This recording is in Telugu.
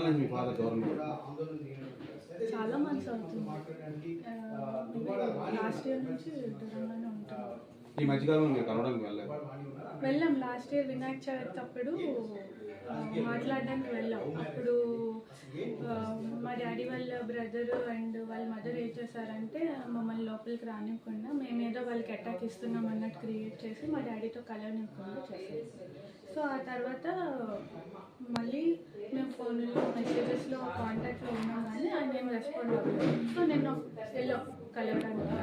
నుంచి మీ ఫాదర్ దూరంగా చాలా అవుతుంది. లాస్ట్ ఇయర్ నుంచి దూరంగానే ఈ మధ్యకాలంలో మీరు కలవడానికి వెళ్ళలేదు. వెళ్ళాం. లాస్ట్ ఇయర్ వినాయక చవితి అప్పుడు మాట్లాడడానికి వెళ్ళాం. అప్పుడు మా డాడీ వాళ్ళ బ్రదర్ అండ్ వాళ్ళ మదర్ ఏం చేశారంటే మమ్మల్ని లోపలికి రానివ్వకుండా మేమేదో వాళ్ళకి అటాక్ ఇస్తున్నాం అన్నట్టు క్రియేట్ చేసి మా డాడీతో కలవనివ్వకుండా చేసాం సో ఆ తర్వాత మళ్ళీ మేము ఫోన్లో మెసేజెస్లో కాంటాక్ట్లో ఉన్నాం కానీ ఆయన ఏం రెస్పాండ్ అవ్వలేదు. సో నేను వెళ్ళాం కలవడానికి